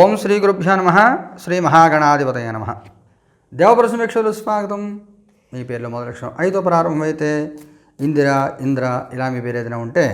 ఓం శ్రీ గురుభ్యో నమ శ్రీ మహాగణాధిపతయ నమ. దేవపురసమీక్షలు స్వాగతం. మీ పేర్లు మొదలక్షణం ఐదో ప్రారంభమైతే ఇందిర ఇంద్ర ఇలా మీ పేరు ఏదైనా ఉంటే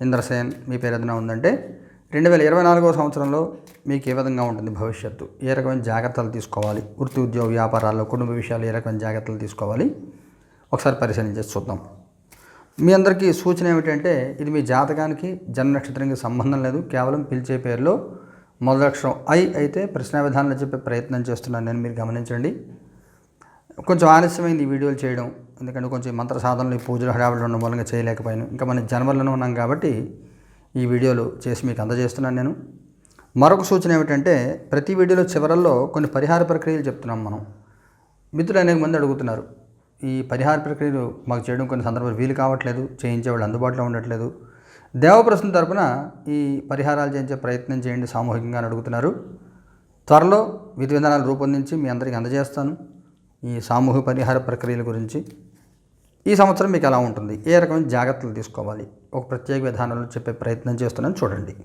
ఇంద్రసేన్ మీ పేరు ఏదైనా ఉందంటే రెండు వేల ఇరవై నాలుగో సంవత్సరంలో మీకు ఏ విధంగా ఉంటుంది భవిష్యత్తు? ఏ రకమైన జాగ్రత్తలు తీసుకోవాలి? వృత్తి ఉద్యోగ వ్యాపారాల్లో కుటుంబ విషయాలు ఏ రకమైన జాగ్రత్తలు తీసుకోవాలి? ఒకసారి పరిశీలించేసి చూద్దాం. మీ అందరికీ సూచన ఏమిటంటే ఇది మీ జాతకానికి జన్మ నక్షత్రానికి సంబంధం లేదు. కేవలం పిలిచే పేరులో మొదలక్షరం ఐ అయితే ప్రశ్న విధానంలో చెప్పే ప్రయత్నం చేస్తున్నాను. నేను మీరు గమనించండి. కొంచెం ఆలస్యమైంది ఈ వీడియోలు చేయడం. ఎందుకంటే కొంచెం మంత్ర సాధనలు పూజలు హడావిడి ఉండడం మూలంగా చేయలేకపోయాను. ఇంకా మన జన్మల్లోనే ఉన్నాం కాబట్టి ఈ వీడియోలు చేసి మీకు అందజేస్తున్నాను నేను. మరొక సూచన ఏమిటంటే ప్రతి వీడియోలో చివరల్లో కొన్ని పరిహార ప్రక్రియలు చెప్తున్నాం మనం. మిత్రులు అనేక మంది అడుగుతున్నారు ఈ పరిహార ప్రక్రియలు మాకు చేయడం కొన్ని సందర్భాలు వీలు కావట్లేదు చేయించే వాళ్ళు అందుబాటులో ఉండట్లేదు దేవప్రశ్న తరపున ఈ పరిహారాలు చేయించే ప్రయత్నం చేయండి సామూహికంగా అని అడుగుతున్నారు. త్వరలో విధి విధానాలు రూపొందించి మీ అందరికీ అందజేస్తాను ఈ సామూహిక పరిహార ప్రక్రియల గురించి. ఈ సంవత్సరం మీకు ఎలా ఉంటుంది? ఏ రకమైన జాగ్రత్తలు తీసుకోవాలి? ఒక ప్రత్యేక విధానంలో చెప్పే ప్రయత్నం చేస్తున్నాను చూడండి.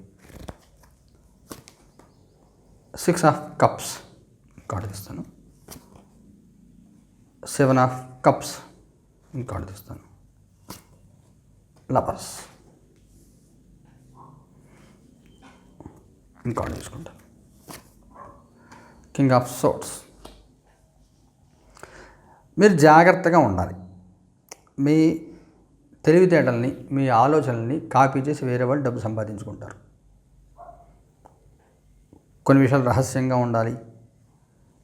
సిక్స్ ఆఫ్ కప్స్ కార్డు తీస్తాను. సెవెన్ ఆఫ్ కప్స్ కార్డు తీస్తాను. లవర్స్. ఇంకా తీసుకుంటాను కింగ్ ఆఫ్ సోట్స్ మీరు జాగ్రత్తగా ఉండాలి. మీ తెలివితేటల్ని మీ ఆలోచనల్ని కాపీ చేసి వేరే వాళ్ళు డబ్బు సంపాదించుకుంటారు. కొన్ని విషయాలు రహస్యంగా ఉండాలి.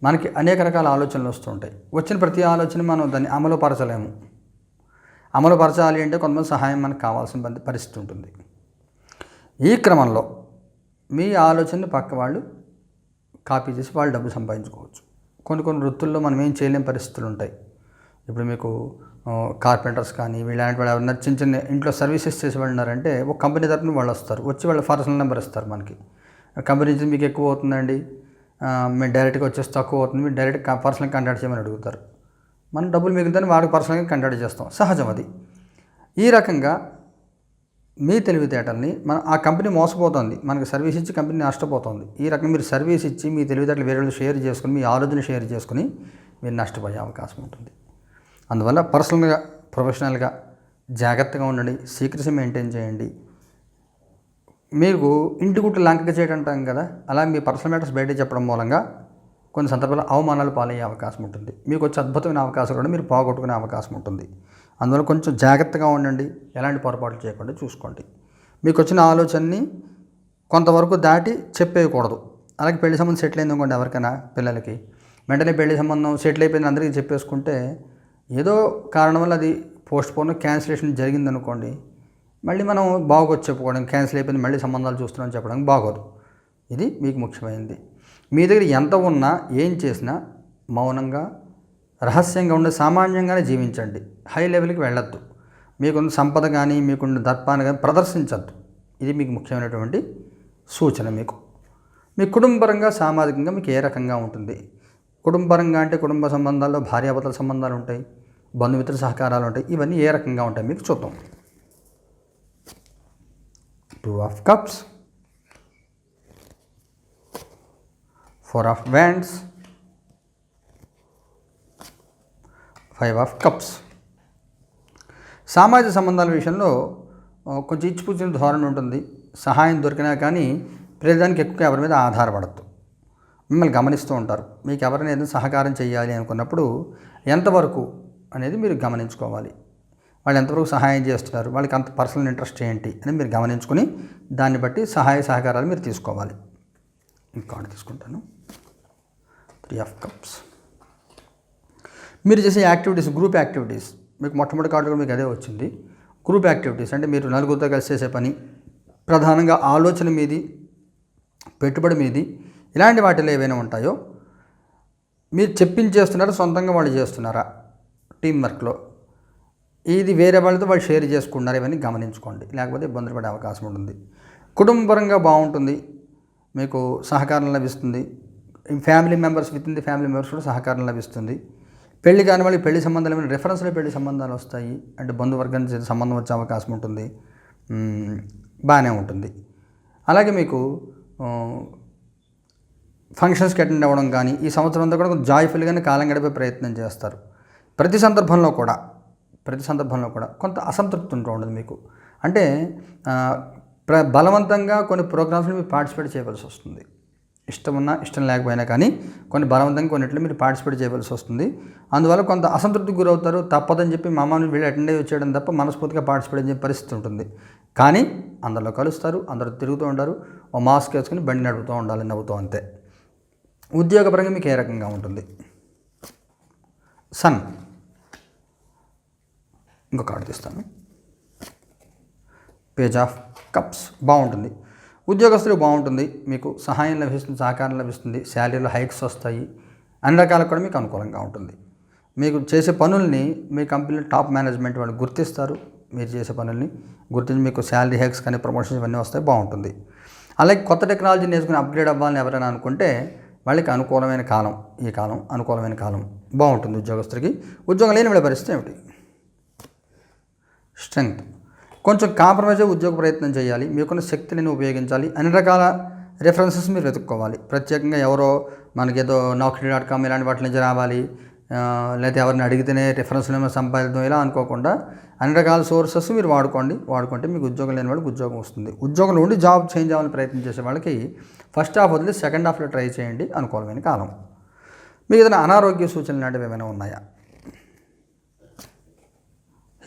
మనకి అనేక రకాల ఆలోచనలు వస్తుంటాయి వచ్చిన ప్రతి ఆలోచన మనం దాన్ని అమలు పరచలేము అమలు పరచాలి అంటే కొంతమంది సహాయం మనకు కావాల్సిన పరిస్థితి ఉంటుంది. ఈ క్రమంలో మీ ఆలోచనని పక్క వాళ్ళు కాపీ చేసి వాళ్ళు డబ్బు సంపాదించుకోవచ్చు. కొన్ని కొన్ని వృత్తుల్లో మనం ఏం చేయలేని పరిస్థితులు ఉంటాయి. ఇప్పుడు మీకు కార్పెంటర్స్ కానీ వీళ్ళంటి వాళ్ళు ఎవరైనా చిన్న చిన్న ఇంట్లో సర్వీసెస్ చేసి వెళ్ళినారంటే ఒక కంపెనీ తరపున వాళ్ళు వస్తారు. వచ్చి వాళ్ళ పర్సనల్ నెంబర్ ఇస్తారు మనకి. కంపెనీ నుంచి మీకు ఎక్కువ అవుతుందండి. మేము డైరెక్ట్గా వచ్చేసి తక్కువ అవుతుంది. మీరు డైరెక్ట్ పర్సనల్ కాంటాక్ట్ చేయమని అడుగుతారు. మనం డబ్బులు మిగులుతాని వాడికి పర్సనల్గా కాంటాక్ట్ చేస్తాం. సహజం అది. ఈ రకంగా మీ తెలివితేటల్ని మన ఆ కంపెనీ మోసపోతుంది. మనకి సర్వీస్ ఇచ్చి కంపెనీ నష్టపోతుంది. ఈ రకంగా మీరు సర్వీస్ ఇచ్చి మీ తెలివితేటలు వేరే వాళ్ళు షేర్ చేసుకుని మీ ఆలోచన షేర్ చేసుకుని మీరు నష్టపోయే అవకాశం ఉంటుంది. అందువల్ల పర్సనల్గా ప్రొఫెషనల్గా జాగ్రత్తగా ఉండండి. సీక్రసీ మెయింటైన్ చేయండి. మీకు ఇంటి గుట్టు లంకగా చేయడం అంటాం కదా అలా మీ పర్సనల్ మ్యాటర్స్ బయట చెప్పడం మూలంగా కొన్ని సందర్భాల్లో అవమానాలు పాలయ్యే అవకాశం ఉంటుంది. మీకు వచ్చే అద్భుతమైన అవకాశాలు కూడా మీరు పోగొట్టుకునే అవకాశం ఉంటుంది. అందువల్ల కొంచెం జాగ్రత్తగా ఉండండి. ఎలాంటి పొరపాట్లు చేయకుండా చూసుకోండి. మీకు వచ్చిన ఆలోచనని కొంతవరకు దాటి చెప్పేయకూడదు. అలాగే పెళ్ళి సంబంధం సెటిల్ అయింది అనుకోండి ఎవరికైనా పిల్లలకి. వెంటనే పెళ్ళి సంబంధం సెటిల్ అయిపోయింది అందరికీ చెప్పేసుకుంటే ఏదో కారణం వల్ల అది పోస్ట్ పోన్ క్యాన్సిలేషన్ జరిగిందనుకోండి మళ్ళీ మనం బాగోదు చెప్పుకోవడం క్యాన్సిల్ అయిపోయింది మళ్ళీ సంబంధాలు చూస్తున్నాం చెప్పడానికి బాగోదు. ఇది మీకు ముఖ్యమైనది. మీ దగ్గర ఎంత ఉన్నా ఏం చేసినా మౌనంగా రహస్యంగా ఉండే సామాన్యంగానే జీవించండి. హై లెవెల్కి వెళ్ళొద్దు. మీకున్న సంపద కానీ మీకున్న దర్పాన్ని కానీ ప్రదర్శించద్దు. ఇది మీకు ముఖ్యమైనటువంటి సూచన మీకు. మీ కుటుంబపరంగా సామాజికంగా మీకు ఏ రకంగా ఉంటుంది? కుటుంబపరంగా అంటే కుటుంబ సంబంధాల్లో భార్యాభర్తల సంబంధాలు ఉంటాయి బంధుమిత్ర సహకారాలు ఉంటాయి ఇవన్నీ ఏ రకంగా ఉంటాయి మీకు చూద్దాం. Two of cups four of wands five of cups. సామాజిక సంబంధాల విషయంలో కొంచెం ఇచ్చిపుచ్చిన ధోరణి ఉంటుంది. సహాయం దొరికినా కానీ ప్రతిదానికి ఎక్కువ ఎవరి మీద ఆధారపడద్దు. మిమ్మల్ని గమనిస్తూ ఉంటారు. మీకు ఎవరిని ఏదైనా సహకారం చేయాలి అనుకున్నప్పుడు ఎంతవరకు అనేది మీరు గమనించుకోవాలి. వాళ్ళు ఎంతవరకు సహాయం చేస్తున్నారు? వాళ్ళకి అంత పర్సనల్ ఇంట్రెస్ట్ ఏంటి అని మీరు గమనించుకొని దాన్ని బట్టి సహాయ సహకారాలు మీరు తీసుకోవాలి. ఇంకా తీసుకుంటాను. Three of cups. మీరు చేసే యాక్టివిటీస్ గ్రూప్ యాక్టివిటీస్ మీకు మొట్టమొదటి కార్డు కూడా మీకు అదే వచ్చింది. గ్రూప్ యాక్టివిటీస్ అంటే మీరు నలుగురితో కలిసి చేసే పని ప్రధానంగా ఆలోచన మీది పెట్టుబడి మీది ఇలాంటి వాటిలో ఏవైనా ఉంటాయో మీరు చెప్పించేస్తున్నారా సొంతంగా వాళ్ళు చేస్తున్నారా టీం వర్క్లో ఇది వేరే వాళ్ళతో వాళ్ళు షేర్ చేసుకున్నారు ఇవన్నీ గమనించుకోండి. లేకపోతే ఇబ్బందులు పడే అవకాశం ఉంటుంది. కుటుంబపరంగా బాగుంటుంది. మీకు సహకారం లభిస్తుంది. Family members with in the family members కూడా సహకారం లభిస్తుంది. పెళ్ళి కాని వాళ్ళకి పెళ్ళి సంబంధాలు రిఫరెన్స్లో రెఫరెన్స్లో పెళ్ళి సంబంధాలు వస్తాయి? అంటే బంధువర్గానికి సంబంధం వచ్చే అవకాశం ఉంటుంది. బాగానే ఉంటుంది. అలాగే మీకు ఫంక్షన్స్కి అటెండ్ అవ్వడం కానీ ఈ సంవత్సరం అంతా కూడా కొంచెం జాయ్ఫుల్గానే కాలం గడిపే ప్రయత్నం చేస్తారు. ప్రతి సందర్భంలో కూడా ప్రతి సందర్భంలో కూడా కొంత అసంతృప్తి ఉంటూ ఉండదు మీకు. అంటే ప్ర బలవంతంగా కొన్ని ప్రోగ్రామ్స్లో మీరు పార్టిసిపేట్ చేయవలసి వస్తుంది. ఇష్టం ఉన్నా ఇష్టం లేకపోయినా కానీ కొన్ని బలవంతంగా కొన్నిట్లో మీరు పార్టిసిపేట్ చేయవలసి వస్తుంది. అందువల్ల కొంత అసంతృప్తికి గురవుతారు తప్పదని చెప్పి మా అమ్మని వీళ్ళు అటెండ్ అయ్యి వచ్చేయడం తప్ప మనస్ఫూర్తిగా పార్టిసిపేట్ చేసే పరిస్థితి ఉంటుంది. కానీ అందరిలో కలుస్తారు అందరూ తిరుగుతూ ఉంటారు ఓ మాస్క్ వేసుకుని బండి నడుపుతూ ఉండాలి నవ్వుతూ అంతే. ఉద్యోగపరంగా మీకు ఏ రకంగా ఉంటుంది? సన్. ఇంకొక కార్డు తీస్తాను. Page of cups. బాగుంటుంది. ఉద్యోగస్తులు బాగుంటుంది మీకు సహాయం లభిస్తుంది సహకారం లభిస్తుంది శాలరీలో హైక్స్ వస్తాయి అన్ని రకాలకు కూడా మీకు అనుకూలంగా ఉంటుంది. మీకు చేసే పనుల్ని మీ కంపెనీలో టాప్ మేనేజ్మెంట్ వాళ్ళు గుర్తిస్తారు మీరు చేసే పనుల్ని గుర్తించి మీకు శాలరీ హైక్స్ కానీ ప్రమోషన్స్ ఇవన్నీ వస్తాయి బాగుంటుంది. అలాగే కొత్త టెక్నాలజీ నేర్చుకుని అప్గ్రేడ్ అవ్వాలని ఎవరైనా అనుకుంటే వాళ్ళకి అనుకూలమైన కాలం ఈ కాలం అనుకూలమైన కాలం బాగుంటుంది ఉద్యోగస్తుడికి ఉద్యోగం లేని వాళ్ళ పరిస్థితి ఏమిటి? స్ట్రెంగ్త్. కొంచెం కాంప్రమైజ్ ఉద్యోగ ప్రయత్నం చేయాలి మీకున్న శక్తిని ఉపయోగించాలి అన్ని రకాల రెఫరెన్సెస్ మీరు వెతుక్కోవాలి. ప్రత్యేకంగా ఎవరో మనకేదో నౌకరీ డాట్ కామ్ ఇలాంటి వాటి నుంచి రావాలి లేకపోతే ఎవరిని అడిగితేనే రెఫరెన్స్లు ఏమైనా సంపాదిద్దాం ఇలా అనుకోకుండా అన్ని రకాల సోర్సెస్ మీరు వాడుకోండి. వాడుకుంటే మీకు ఉద్యోగం లేని వాళ్ళకి ఉద్యోగం వస్తుంది. ఉద్యోగం నుండి జాబ్ చేంజ్ అవ్వాలని ప్రయత్నం చేసే వాళ్ళకి ఫస్ట్ హాఫ్ వదిలి సెకండ్ హాఫ్లో ట్రై చేయండి అనుకూలమైన కాలం. మీకు ఏదైనా అనారోగ్య సూచనలు లాంటివి ఏమైనా ఉన్నాయా?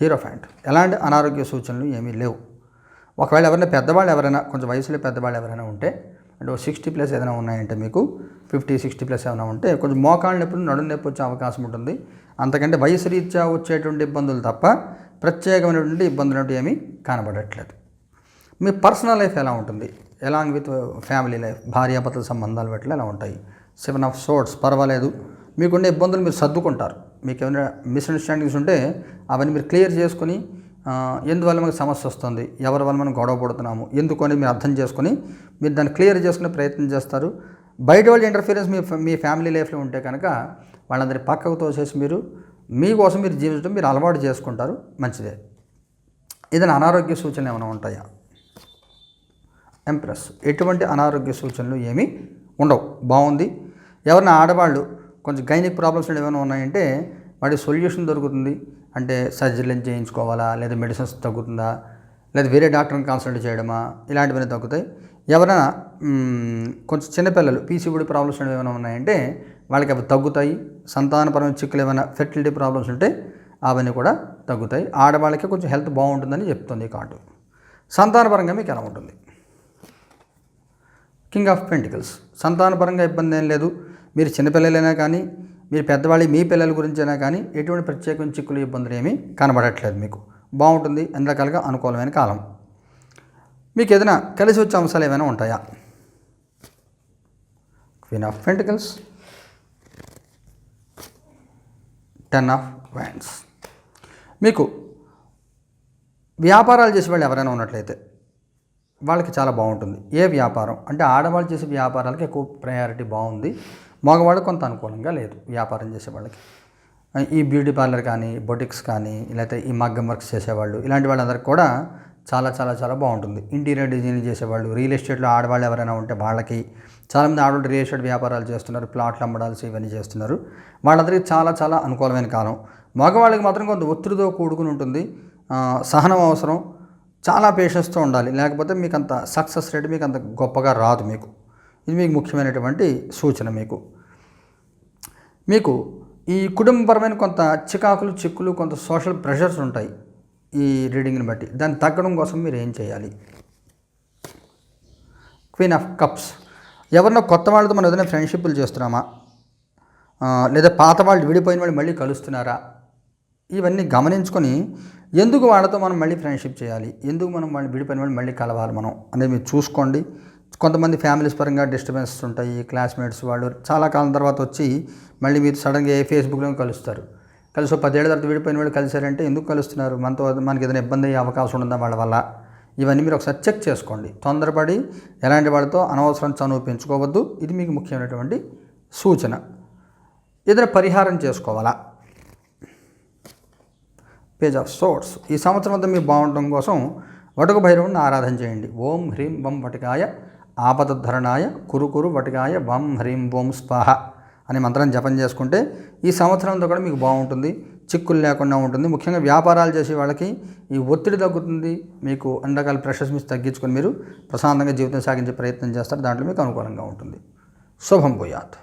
హీరో ఫ్యాంట్ ఎలాంటి అనారోగ్య సూచనలు ఏమీ లేవు. ఒకవేళ ఎవరైనా పెద్దవాళ్ళు ఎవరైనా కొంచెం వయసులో పెద్దవాళ్ళు ఎవరైనా ఉంటే అంటే సిక్స్టీ ప్లస్ ఏదైనా ఉన్నాయంటే మీకు ఫిఫ్టీ సిక్స్టీ ప్లస్ ఏమైనా ఉంటే కొంచెం మోకాళ్ళ నొప్పులు నడుం నొప్పి వచ్చే అవకాశం ఉంటుంది. అంతకంటే వయసు రీత్యా వచ్చేటువంటి ఇబ్బందులు తప్ప ప్రత్యేకమైనటువంటి ఇబ్బందులు ఏమీ కనబడట్లేదు. మీ పర్సనల్ లైఫ్ ఎలా ఉంటుంది? ఎలాంగ్ విత్ ఫ్యామిలీ లైఫ్ భార్యాభర్తల సంబంధాలు ఎట్లా ఎలా ఉంటాయి? సెవెన్ ఆఫ్ సోర్ట్స్ పర్వాలేదు. మీకుండే ఇబ్బందులు మీరు సర్దుకుంటారు. మీకు ఏమైనా మిస్అండర్స్టాండింగ్స్ ఉంటే అవన్నీ మీరు క్లియర్ చేసుకుని ఎందువల్ల మనకు సమస్య వస్తుంది? ఎవరి వల్ల మనం గొడవ పడుతున్నాము? ఎందుకు అని మీరు అర్థం చేసుకుని మీరు దాన్ని క్లియర్ చేసుకునే ప్రయత్నం చేస్తారు. బయట వాళ్ళ ఇంటర్ఫీరెన్స్ మీ మీ ఫ్యామిలీ లైఫ్లో ఉంటే కనుక వాళ్ళందరి పక్కకు తోసేసి మీరు మీకోసం మీరు జీవించడం మీరు అలవాటు చేసుకుంటారు. మంచిదే. ఏదైనా అనారోగ్య సూచనలు ఏమైనా ఉంటాయా? ఎంప్రెస్ ఎటువంటి అనారోగ్య సూచనలు ఏమీ ఉండవు. బాగుంది. ఎవరైనా ఆడవాళ్ళు కొంచెం గైనిక్ ప్రాబ్లమ్స్ ఏమైనా ఉన్నాయంటే వాటి సొల్యూషన్ దొరుకుతుంది. అంటే సర్జరీలు చేయించుకోవాలా? లేదా మెడిసిన్స్ తగ్గుతుందా? లేదా వేరే డాక్టర్ని కన్సల్ట్ చేయడమా? ఇలాంటివన్నీ తగ్గుతాయి. ఎవరైనా కొంచెం చిన్నపిల్లలు పీసీబుడి ప్రాబ్లమ్స్ ఏమైనా ఉన్నాయంటే వాళ్ళకి అవి తగ్గుతాయి. సంతానపరమైన చిక్కులు ఏమైనా ఫెర్టిలిటీ ప్రాబ్లమ్స్ ఉంటే అవన్నీ కూడా తగ్గుతాయి. ఆడవాళ్ళకి కొంచెం హెల్త్ బాగుంటుందని చెప్తుంది ఈ కార్డు. సంతానపరంగా మీకు ఎలా ఉంటుంది? King of pentacles. సంతానపరంగా ఇబ్బంది ఏం లేదు. మీరు చిన్నపిల్లలైనా కానీ మీరు పెద్దవాళ్ళు మీ పిల్లల గురించి అయినా కానీ ఎటువంటి ప్రత్యేకమైన చిక్కులు ఇబ్బందులు ఏమీ కనబడట్లేదు మీకు. బాగుంటుంది. అన్ని రకాలుగా అనుకూలమైన కాలం. మీకు ఏదైనా కలిసి వచ్చే అంశాలు ఏమైనా ఉంటాయా? Queen of pentacles ten of wands మీకు వ్యాపారాలు చేసే వాళ్ళు ఎవరైనా ఉన్నట్లయితే వాళ్ళకి చాలా బాగుంటుంది. ఏ వ్యాపారం? అంటే ఆడవాళ్ళు చేసే వ్యాపారాలకి ఎక్కువ ప్రయారిటీ బాగుంది. మగవాళ్ళకి కొంత అనుకూలంగా లేదు వ్యాపారం చేసే వాళ్ళకి. ఈ బ్యూటీ పార్లర్ కానీ బొటిక్స్ కానీ లేకపోతే ఈ మగ్గం వర్క్స్ చేసేవాళ్ళు ఇలాంటి వాళ్ళందరికీ కూడా చాలా చాలా చాలా బాగుంటుంది. ఇంటీరియర్ డిజైనింగ్ చేసేవాళ్ళు రియల్ ఎస్టేట్లో ఆడవాళ్ళు ఎవరైనా ఉంటే వాళ్ళకి చాలామంది ఆడవాళ్ళు రియల్ ఎస్టేట్ వ్యాపారాలు చేస్తున్నారు ప్లాట్లు అమ్మడాల్సి ఇవన్నీ చేస్తున్నారు. వాళ్ళందరికీ చాలా చాలా అనుకూలమైన కాలం. మగవాళ్ళకి మాత్రం కొంత ఒత్తిడితో కూడుకుని ఉంటుంది. సహనం అవసరం. చాలా పేషెన్స్తో ఉండాలి. లేకపోతే మీకు అంత సక్సెస్ రేట్ మీకు అంత గొప్పగా రాదు మీకు. ఇది మీకు ముఖ్యమైనటువంటి సూచన మీకు. మీకు ఈ కుటుంబపరమైన కొంత చికాకులు చిక్కులు కొంత సోషల్ ప్రెషర్స్ ఉంటాయి ఈ రీడింగ్ని బట్టి. దాన్ని తగ్గడం కోసం మీరు ఏం చేయాలి? Queen of cups. ఎవరినో కొత్త వాళ్ళతో మనం ఏదైనా ఫ్రెండ్షిప్లు చేస్తున్నామా? లేదా పాత వాళ్ళు విడిపోయిన వాళ్ళు మళ్ళీ కలుస్తున్నారా? ఇవన్నీ గమనించుకొని ఎందుకు వాళ్ళతో మనం మళ్ళీ ఫ్రెండ్షిప్ చేయాలి? ఎందుకు మనం వాళ్ళు విడిపోయిన వాళ్ళు మళ్ళీ కలవాలి మనం అనేది మీరు చూసుకోండి. కొంతమంది ఫ్యామిలీస్ పరంగా డిస్టర్బెన్సెస్ ఉంటాయి క్లాస్మేట్స్ వాళ్ళు చాలా కాలం తర్వాత వచ్చి మళ్ళీ మీరు సడన్గా ఏ ఫేస్బుక్లో కలుస్తారు. కలిసి పదేళ్ళ తర్వాత విడిపోయిన వాళ్ళు కలిశారంటే ఎందుకు కలుస్తున్నారు? మనతో మనకి ఏదైనా ఇబ్బంది అయ్యే అవకాశం ఉందా వాళ్ళ వల్ల? ఇవన్నీ మీరు ఒకసారి చెక్ చేసుకోండి. తొందరపడి ఎలాంటి వాళ్ళతో అనవసరం చనువు పెంచుకోవద్దు. ఇది మీకు ముఖ్యమైనటువంటి సూచన. ఏదైనా పరిహారం చేసుకోవాలా? Page of swords. ఈ సంవత్సరం అంతా మీరు బాగుండటం కోసం వటక భైరవుని ఆరాధన చేయండి. ఓం హ్రీం వం వటకాయ ఆపదధరణాయ కురుకురు కురు వటికాయ వం హ్రీం ఓం స్వాహ అనే మంత్రం జపం చేసుకుంటే ఈ సంవత్సరంతో కూడా మీకు బాగుంటుంది చిక్కులు లేకుండా ఉంటుంది. ముఖ్యంగా వ్యాపారాలు చేసే వాళ్ళకి ఈ ఒత్తిడి తగ్గుతుంది. మీకు అన్ని రకాల ప్రెషర్స్ మీద తగ్గించుకొని మీరు ప్రశాంతంగా జీవితం సాగించే ప్రయత్నం చేస్తారు. దాంట్లో మీకు అనుకూలంగా ఉంటుంది. శుభం పోయాత్